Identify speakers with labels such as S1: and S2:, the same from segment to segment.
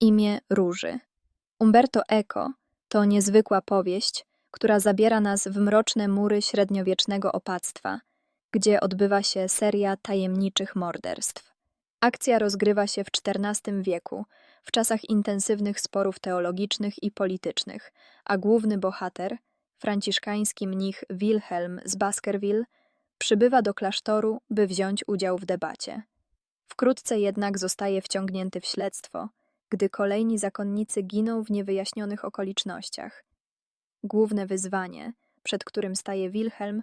S1: Imię Róży. Umberto Eco to niezwykła powieść, która zabiera nas w mroczne mury średniowiecznego opactwa, gdzie odbywa się seria tajemniczych morderstw. Akcja rozgrywa się w XIV wieku, w czasach intensywnych sporów teologicznych i politycznych, a główny bohater, franciszkański mnich Wilhelm z Baskerville, przybywa do klasztoru, by wziąć udział w debacie. Wkrótce jednak zostaje wciągnięty w śledztwo, gdy kolejni zakonnicy giną w niewyjaśnionych okolicznościach. Główne wyzwanie, przed którym staje Wilhelm,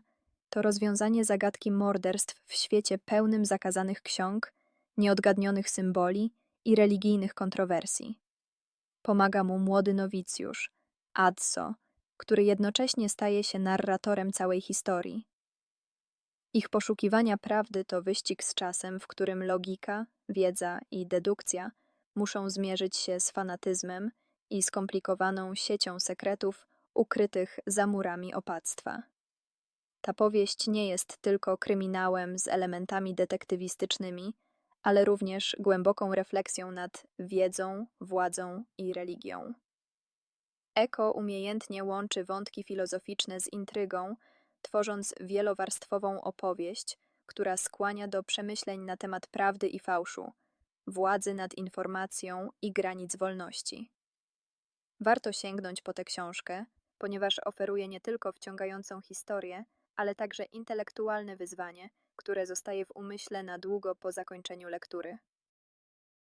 S1: to rozwiązanie zagadki morderstw w świecie pełnym zakazanych ksiąg, nieodgadnionych symboli i religijnych kontrowersji. Pomaga mu młody nowicjusz, Adso, który jednocześnie staje się narratorem całej historii. Ich poszukiwania prawdy to wyścig z czasem, w którym logika, wiedza i dedukcja muszą zmierzyć się z fanatyzmem i skomplikowaną siecią sekretów ukrytych za murami opactwa. Ta powieść nie jest tylko kryminałem z elementami detektywistycznymi, ale również głęboką refleksją nad wiedzą, władzą i religią. Eko umiejętnie łączy wątki filozoficzne z intrygą, tworząc wielowarstwową opowieść, która skłania do przemyśleń na temat prawdy i fałszu, władzy nad informacją i granic wolności. Warto sięgnąć po tę książkę, ponieważ oferuje nie tylko wciągającą historię, ale także intelektualne wyzwanie, które zostaje w umyśle na długo po zakończeniu lektury.